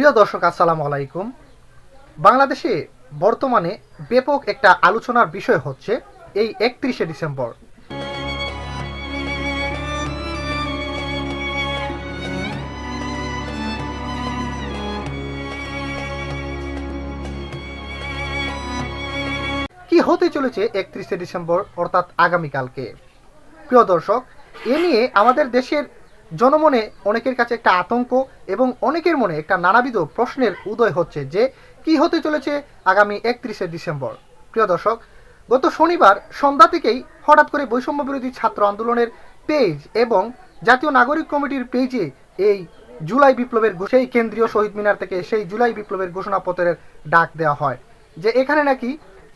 প্রিয় দর্শক, আসসালামু আলাইকুম। বাংলাদেশে বর্তমানে ব্যাপক একটা আলোচনার বিষয় হচ্ছে এই একত্রিশে ডিসেম্বর। কি হতে চলেছে একত্রিশে ডিসেম্বর, অর্থাৎ আগামীকালকে? প্রিয় দর্শক, এ নিয়ে আমাদের দেশের জনমনে অনেকের কাছে একটা আতঙ্ক এবং অনেকের মনে একটা নানাবিধ প্রশ্নের উদয় হচ্ছে যে কি হতে চলেছে আগামী একত্রিশে ডিসেম্বর। প্রিয় দর্শক, গত শনিবার সন্ধ্যা থেকেই হঠাৎ করে বৈষম্য বিরোধী ছাত্র আন্দোলনের পেজ এবং জাতীয় নাগরিক কমিটির পেজে এই জুলাই বিপ্লবের সেই কেন্দ্রীয় শহীদ মিনার থেকে সেই জুলাই বিপ্লবের ঘোষণাপত্রের ডাক দেওয়া হয় যে এখানে নাকি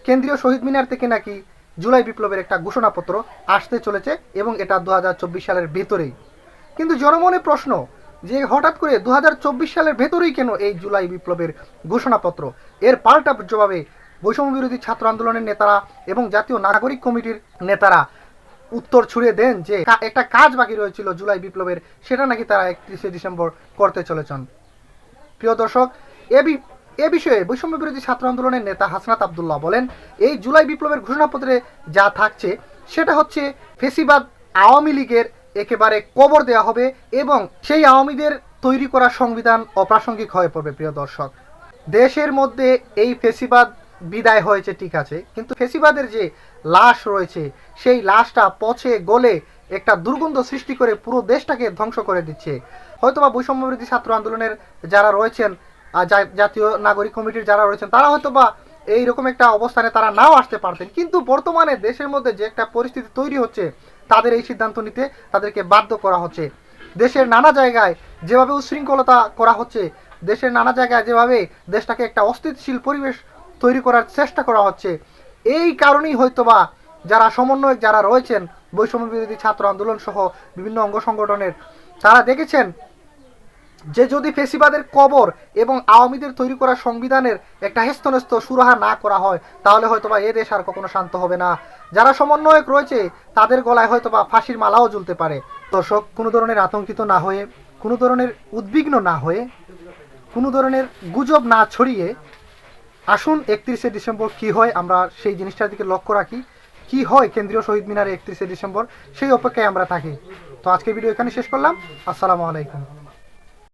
কেন্দ্রীয় শহীদ মিনার থেকে নাকি জুলাই বিপ্লবের একটা ঘোষণাপত্র আসতে চলেছে এবং এটা দু হাজার চব্বিশ সালের ভেতরেই। কিন্তু জনমনে প্রশ্ন যে হঠাৎ করে দু হাজার চব্বিশ সালের ভেতরেই কেন এই জুলাই বিপ্লবের ঘোষণাপত্র? এর পাল্টা জবাবে বৈষম্য বিরোধী ছাত্র আন্দোলনের নেতারা এবং জাতীয় নাগরিক কমিটির নেতারা উত্তর ছুড়ে দেন যে একটা কাজ বাকি রয়েছিল জুলাই বিপ্লবের, সেটা নাকি তারা একত্রিশে ডিসেম্বর করতে চলেছেন। প্রিয় দর্শক, এ এ বিষয়ে বৈষম্য বিরোধী ছাত্র আন্দোলনের নেতা হাসনাত আবদুল্লাহ বলেন, এই জুলাই বিপ্লবের ঘোষণাপত্রে যা থাকছে, সেটা হচ্ছে ফেসিবাদ আওয়ামী লীগের একেবারে কবর দেওয়া হবে এবং সেই আওয়ামীদের তৈরি করা সংবিধান অপ্রাসঙ্গিক হয়ে পড়বে, প্রিয় দর্শক। দেশের মধ্যে এই ফেসিবাদ বিদায় হয়েছে, ঠিক আছে, কিন্তু ফেসিবাদের যে লাশ রয়েছে, সেই লাশটা পচে গলে একটা দুর্গন্ধ সৃষ্টি করে পুরো দেশটাকে ধ্বংস করে দিচ্ছে। হয়তোবা বৈষম্য বিরোধী ছাত্র আন্দোলনের যারা রয়েছেন জাতীয় নাগরিক কমিটির যারা রয়েছেন, তারা হয়তোবা এইরকম একটা অবস্থানে তারা নাও আসতে পারতেন। কিন্তু বর্তমানে দেশের মধ্যে যে একটা পরিস্থিতি তৈরি হচ্ছে, তাদের এই সিদ্ধান্ত নিতে তাদেরকে বাধ্য করা হচ্ছে। দেশের নানা জায়গায় যেভাবে উশৃঙ্খলতা করা হচ্ছে, দেশের নানা জায়গায় যেভাবে দেশটাকে একটা অস্থিতিশীল পরিবেশ তৈরি করার চেষ্টা করা হচ্ছে, এই কারণেই হয়তোবা যারা সমন্বয়ক যারা রয়েছেন বৈষম্য বিরোধী ছাত্র আন্দোলন সহ বিভিন্ন অঙ্গ সংগঠনের, তারা দেখেছেন যে যদি ফেসিবাদের কবর এবং আওয়ামীদের তৈরি করা সংবিধানের একটা হেস্তনেস্ত সুরাহা না করা হয়, তাহলে হয়তোবা এ দেশ আর কখনো শান্ত হবে না। যারা সমন্বয়ক রয়েছে, তাদের গলায় হয়তোবা ফাঁসির মালাও জ্বলতে পারে। দর্শক, কোনো ধরনের আতঙ্কিত না হয়ে, কোনো ধরনের উদ্বিগ্ন না হয়ে, কোনো ধরনের গুজব না ছড়িয়ে আসুন একত্রিশে ডিসেম্বর কি হয়, আমরা সেই জিনিসটার দিকে লক্ষ্য রাখি। কি হয় কেন্দ্রীয় শহীদ মিনারে একত্রিশে ডিসেম্বর, সেই অপেক্ষায় আমরা থাকি। তো আজকের ভিডিও এখানে শেষ করলাম। আসসালামু আলাইকুম।